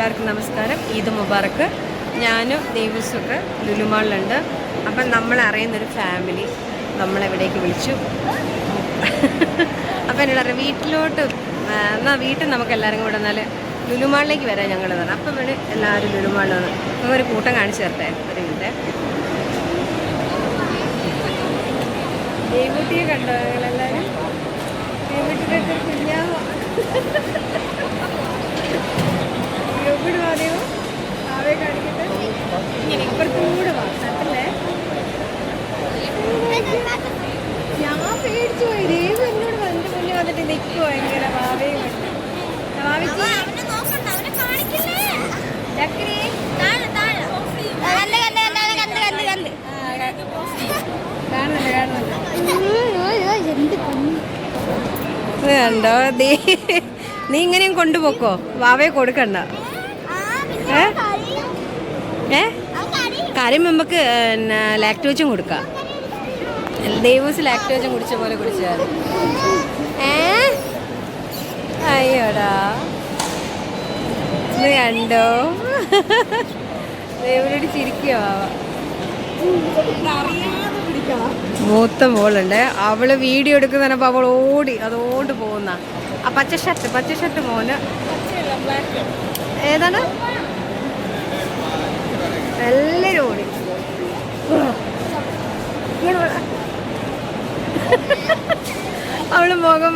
എല്ലാവർക്കും നമസ്കാരം. ഈദ് മുബാറക്ക്. ഞാനും ദേവസ്വൊക്കെ ലുലുമാളിലുണ്ട്. അപ്പം നമ്മൾ അറിയുന്നൊരു ഫാമിലി നമ്മളെവിടേക്ക് വിളിച്ചു. അപ്പം എന്നോട് അറിയാം വീട്ടിലോട്ട് എന്നാൽ എന്നാ വീട്ടിൽ നമുക്ക് എല്ലാവരും കൂടെ എന്നാൽ ലുലുമാളിലേക്ക് വരാൻ ഞങ്ങൾ പറഞ്ഞു അപ്പം ഇവിടെ എല്ലാവരും ലുലുമാളിൽ വന്നു. അപ്പം ഒരു കൂട്ടം കാണിച്ചു തരട്ടെ ഒരു മിനിറ്റ്. ദേവൂട്ടിയെ കണ്ടോ നിങ്ങളെല്ലാവരും? ദേവൂട്ടിയുടെ കുഞ്ഞാവോ? എവിടെ വാടിയോ ആവെ കാണിക്കട്ടെ? ഇങ്ങനെ ഇപ്പുറത്തൂടെ വാ അല്ലേ ഞാൻ പേടിച്ചു പോയി. ദേവ് എന്നോട് വന്നിട്ട് മുന്നേ വന്നിട്ട് നിൽക്കുവോ ഭയങ്കര വാവയും കൊണ്ട്. വാവയ്ക്ക് ചക്കരി. കാണുന്നുണ്ട് കാണുന്നുണ്ട്. ഇത് കണ്ടോ ദേ നീ ഇങ്ങനെയും കൊണ്ടുപോക്കോ? വാവയെ കൊടുക്കണ്ട. ഏ? കാര്യം നമുക്ക് ലാക്ടോജൻ കൊടുക്കാം. ദേവൂസ് ലാക്ടോജൻ കുടിച്ച പോലെ കുടിച്ചാൽ ഏ? അയ്യോടാ. ഇത് കണ്ടോ? ദേവിനോട് ചിരിക്കുക വാവ. മൂത്ത മോളുണ്ട്. അവൾ വീഡിയോ എടുക്കുന്നപ്പോ അവൾ ഓടി അതോണ്ട് പോകുന്ന. ആ പച്ച ഷർട്ട് പച്ച ഷർട്ട് മോന്. ഏതാണ്?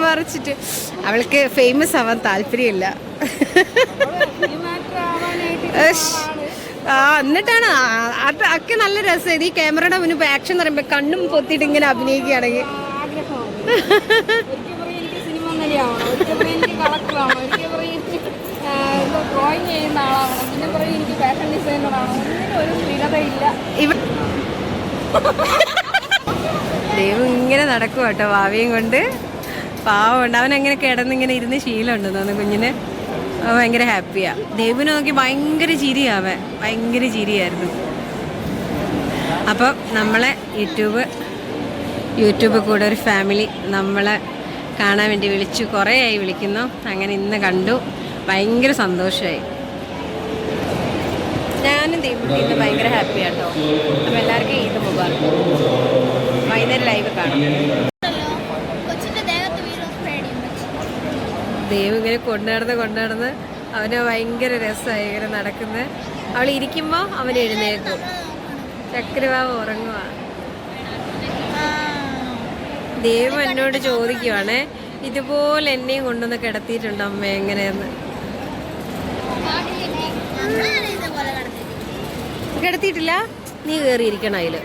മറിച്ചിട്ട്. അവൾക്ക് ഫേമസ് ആവാൻ താല്പര്യമില്ല. ആ എന്നിട്ടാണ് അത് ഒക്കെ നല്ല രസം. ഈ ക്യാമറയുടെ മുന്നിൽ ആക്ഷൻ എന്ന് പറയുമ്പോൾ കണ്ണും പൊത്തിയിട്ട് ഇങ്ങനെ അഭിനയിക്കുകയാണെങ്കിൽ. എനിക്ക് ഡ്രോയിങ് ചെയ്യുന്ന ആളാവണം. പിന്നെ പറയും ഫാഷൻ ഡിസൈനറാണ് ഒരു സ്ഥിരതയില്ല. ഇവ ദൈവം ഇങ്ങനെ നടക്കും കേട്ടോ ഭാവിയും കൊണ്ട്. പാവമുണ്ട് അവൻ അങ്ങനെ കിടന്നിങ്ങനെ ഇരുന്ന് ശീലമുണ്ട് തോന്നുന്നു. കുഞ്ഞിന് ഭയങ്കര ഹാപ്പിയാ. ദേവിനെ നോക്കി ഭയങ്കര ചിരിയാ അവൻ. ഭയങ്കര ചിരിയായിരുന്നു. അപ്പം നമ്മളെ യൂട്യൂബ് യൂട്യൂബ് കൂടെ ഒരു ഫാമിലി നമ്മളെ കാണാൻ വേണ്ടി വിളിച്ചു. കുറേയായി വിളിക്കുന്നു. അങ്ങനെ ഇന്ന് കണ്ടു. ഭയങ്കര സന്തോഷമായി ഞാനും ദീപുട്ടി ഇന്ന് ഭയങ്കര ഹാപ്പിയാട്ടോ. അപ്പം എല്ലാവർക്കും ഈദ് മുബാർക്ക് വൈകുന്നേരം ലൈവ് കാണാം. ദൈവം ഇങ്ങനെ കൊണ്ടുനടന്ന് കൊണ്ടുനടന്ന് അവന് ഭയങ്കര രസമായി ഇങ്ങനെ നടക്കുന്നത് അവൾ ഇരിക്കുമ്പോൾ അവൻ എഴുന്നേക്കും ചക്രവാവ് ഉറങ്ങുക ദൈവം എന്നോട് ചോദിക്കുവാണേ ഇതുപോലെ എന്നെയും കൊണ്ടുവന്ന് കിടത്തിയിട്ടുണ്ട് അമ്മ? എങ്ങനെയെന്ന്? കിടത്തിയിട്ടില്ല. നീ കയറിയിരിക്കണം അതിൽ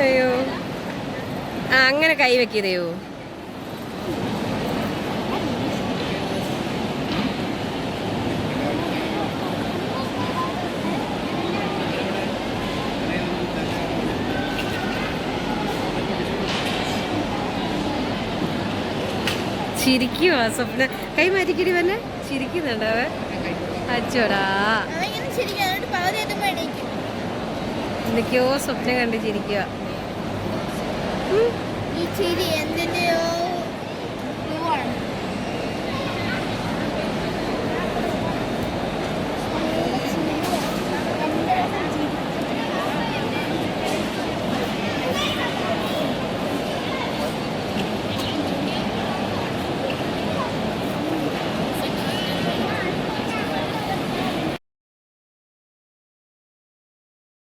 അയ്യോ. ആ അങ്ങനെ കൈ വെക്കിയതയോ ചിരിക്കുവാ സ്വപ്ന കൈ മാറ്റിക്കിടി വന്നെ. ചിരിക്കുന്നുണ്ടോ അവൻ? അച്ചോടാ. എന്തൊക്കെയോ സ്വപ്നം കണ്ട് പകുതി എത്തുമ്പോൾ എണീക്കും എന്തൊക്കെയോ സ്വപ്നം കണ്ട് ചിരിക്കുക ഈ ചിരി എന്തിന്റെയോ